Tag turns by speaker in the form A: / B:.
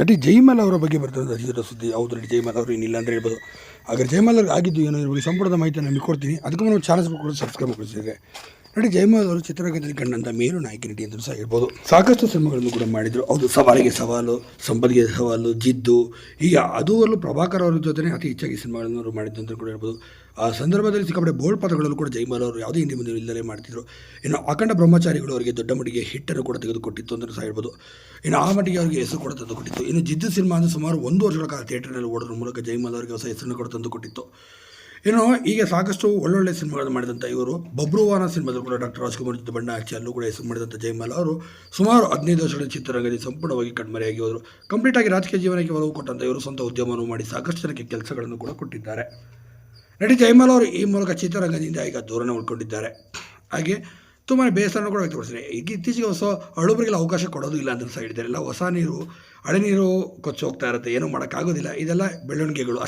A: ನಟಿ ಜೈಮಲ್ ಅವರ ಬಗ್ಗೆ ಬರ್ತದೆ ಚಿತ್ರ ಸುದ್ದಿ. ಹೌದು ನಟಿ ಜೈಮಲ್ ಅವರು ಏನಿಲ್ಲ ಅಂತ ಹೇಳ್ಬೋದು. ಹಾಗಾದ್ರೆ ಜೈಮಲ್ ಅವ್ರಿಗೆ ಆಗಿದ್ದು ಏನೋ ಇದ್ರ ಸಂಪೂರ್ಣ ಮಾಹಿತಿ ನಾನು ಕೊಡ್ತೀನಿ. ಅದಕ್ಕೂ ನಾವು ಚಾನಲ್ಸ್ ಕೂಡ ಸಬ್ಸ್ಕ್ರೈಬ್ ಮಾಡಿಸಿದ್ರೆ ನಟಿ ಜಯಮಾಲ್ ಅವರು ಚಿತ್ರರಂಗದಲ್ಲಿ ಕಂಡಂಥ ಮೇರು ನಾಯಕಿ ನಟಿ ಅಂತ ಸಹ ಹೇಳ್ಬೋದು. ಸಾಕಷ್ಟು ಸಿನಿಮಾಗಳನ್ನು ಕೂಡ ಮಾಡಿದರು. ಹೌದು, ಸವಾಲಿಗೆ ಸವಾಲು ಸಂಪದಿಗೆ ಸವಾಲು, ಜಿದ್ದು, ಹೀಗೆ ಅದು ಅಲ್ಲೂ ಪ್ರಭಾಕರ್ ಅವರ ಜೊತೆ ಅತಿ ಹೆಚ್ಚಾಗಿ ಸಿನಿಮಾಗಳನ್ನು ಅವರು ಮಾಡಿದ್ದು ಅಂತ ಕೂಡ ಹೇಳ್ಬೋದು. ಆ ಸಂದರ್ಭದಲ್ಲಿ ಸಿಕ್ಕಾಪಟ್ಟೆ ಬೋಲ್ಡ್ ಪದಗಳಲ್ಲೂ ಕೂಡ ಜೈಮಾಲ್ ಅವರು ಯಾವುದೇ ಹಿಂದಿ ಮುಂದೆ ಇಲ್ಲದೆ ಮಾಡ್ತಿದ್ರು. ಇನ್ನು ಅಖಂಡ ಬ್ರಹ್ಮಚಾರಿಗಳು ಅವರಿಗೆ ದೊಡ್ಡ ಮಟ್ಟಿಗೆ ಹಿಟ್ಟನ್ನು ಕೂಡ ತೆಗೆದುಕೊಟ್ಟಿತ್ತು ಅಂತ ಸಹ ಹೇಳ್ಬೋದು. ಇನ್ನು ಆ ಮಟ್ಟಿಗೆ ಅವರಿಗೆ ಹೆಸರು ಕೂಡ ತಂದು ಕೊಟ್ಟಿತ್ತು ಇನ್ನು ಜಿದ್ದು ಸಿನಿಮಾ ಅಂದರೆ ಸುಮಾರು ಒಂದು ವರ್ಷಗಳ ಕಾಲ ಥಿಯೇಟರ್ನಲ್ಲಿ ಓಡೋದ್ರ ಮೂಲಕ ಜೈಮಾಲ್ ಅವರಿಗೆ ಹೊಸ ಹೆಸರನ್ನು ಕೂಡ ತಂದು ಕೊಟ್ಟಿತ್ತು ಇನ್ನು ಹೀಗೆ ಸಾಕಷ್ಟು ಒಳ್ಳೊಳ್ಳೆ ಸಿನಿಮಾಗಳನ್ನು ಮಾಡಿದಂಥ ಇವರು, ಬಬ್ರುವಾನ ಸಿನಿಮಾದಲ್ಲಿ ಕೂಡ ಡಾಕ್ಟರ್ ರಾಜ್ಕುಮಾರ್ ಜೊತೆ ಬಣ್ಣ ಹಚ್ಚಿ ಅಲ್ಲೂ ಕೂಡ ಹೆಸರು ಮಾಡಿದಂಥ ಜಯಮಾಲ ಅವರು ಸುಮಾರು ಹದಿನೈದು ವರ್ಷಗಳ ಚಿತ್ರರಂಗದಲ್ಲಿ ಸಂಪೂರ್ಣವಾಗಿ ಕಣ್ಮರೆಯಾಗಿ ಹೋದರು. ಕಂಪ್ಲೀಟಾಗಿ ರಾಜಕೀಯ ಜೀವನಕ್ಕೆ ಒಲವು ಕೊಟ್ಟಂಥ ಇವರು ಸ್ವಂತ ಉದ್ಯಮವನ್ನು ಮಾಡಿ ಸಾಕಷ್ಟು ಜನಕ್ಕೆ ಕೆಲಸಗಳನ್ನು ಕೂಡ ಕೊಟ್ಟಿದ್ದಾರೆ. ನಟಿ ಜಯಮಾಲ ಅವರು ಈ ಮೂಲಕ ಚಿತ್ರರಂಗದಿಂದ ಈಗ ದೂರನ ಉಳ್ಕೊಂಡಿದ್ದಾರೆ. ಹಾಗೆ ತುಂಬಾ ಬೇಸರನ್ನು ಕೂಡ ವ್ಯಕ್ತಪಡಿಸಿದೆ ಈಗ ಇತ್ತೀಚೆಗೆ ಹೊಸ ಹಳುಬರಿಗೆಲ್ಲ ಅವಕಾಶ ಕೊಡೋದು ಇಲ್ಲ ಅಂತ ಹೇಳಿದ್ದಾರೆ. ಎಲ್ಲ ಹೊಸ ನೀರು, ಹಳೆ ನೀರು ಕೊಚ್ಚೋಗ್ತಾ ಇರುತ್ತೆ. ಏನೂ ಮಾಡೋಕ್ಕಾಗೋದಿಲ್ಲ. ಇದೆಲ್ಲ ಬೆಳವಣಿಗೆಗಳು. ಅಷ್ಟೇ.